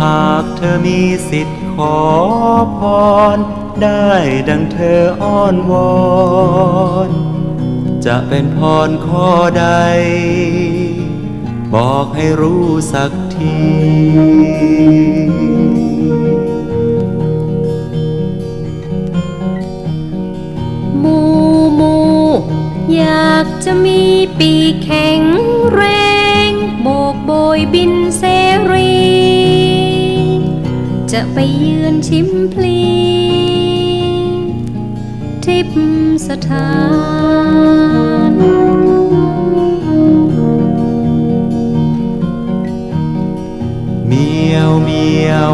หากเธอมีสิทธิ์ขอพร ได้ดังเธออ้อนวอน จะเป็นพรข้อใด บอกให้รู้สักที มูมู อยากจะมีปีกแข็งแรง โบกโบยบินเสรี จะไปยืนชิมพลี ทิพสถานเมียวเมียว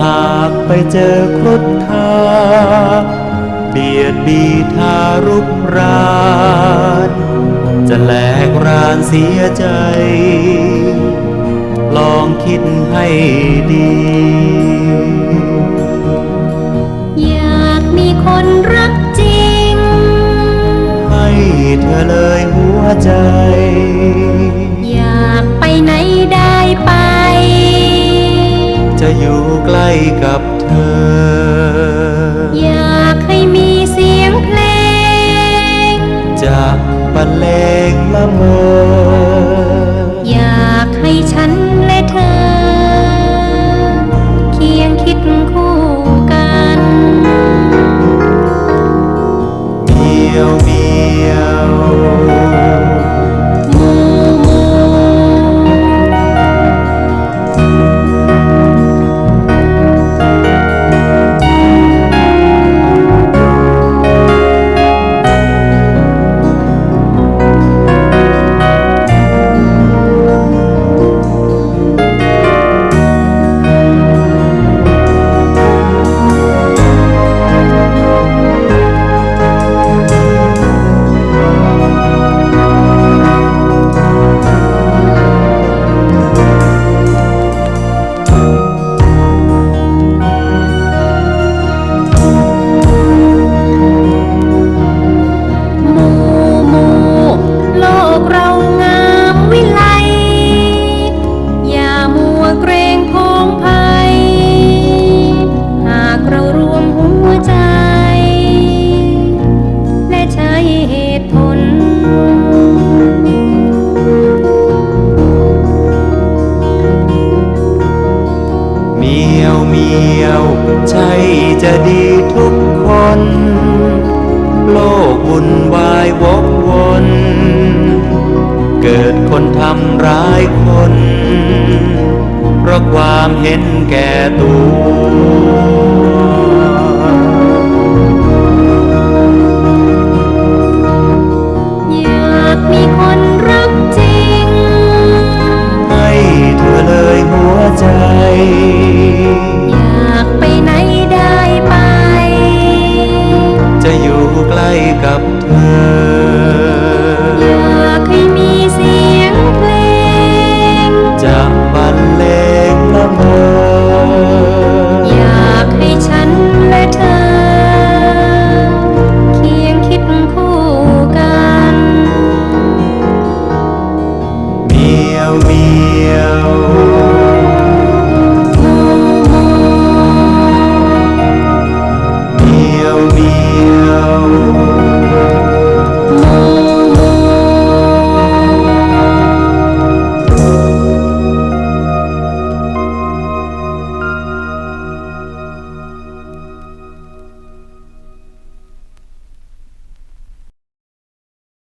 หากไปเจอครุฑคาเบียดบีทารุกราน จะแหลกรานเสียใจ ลองคิดให้ดี ใจ อยากไปไหนได้ไป จะอยู่ใกล้กับเธอ ใช่จะดีทุกคน โลกวุ่นวายวกวน เกิดคนทำร้ายคน เพราะความเห็นแก่ตัว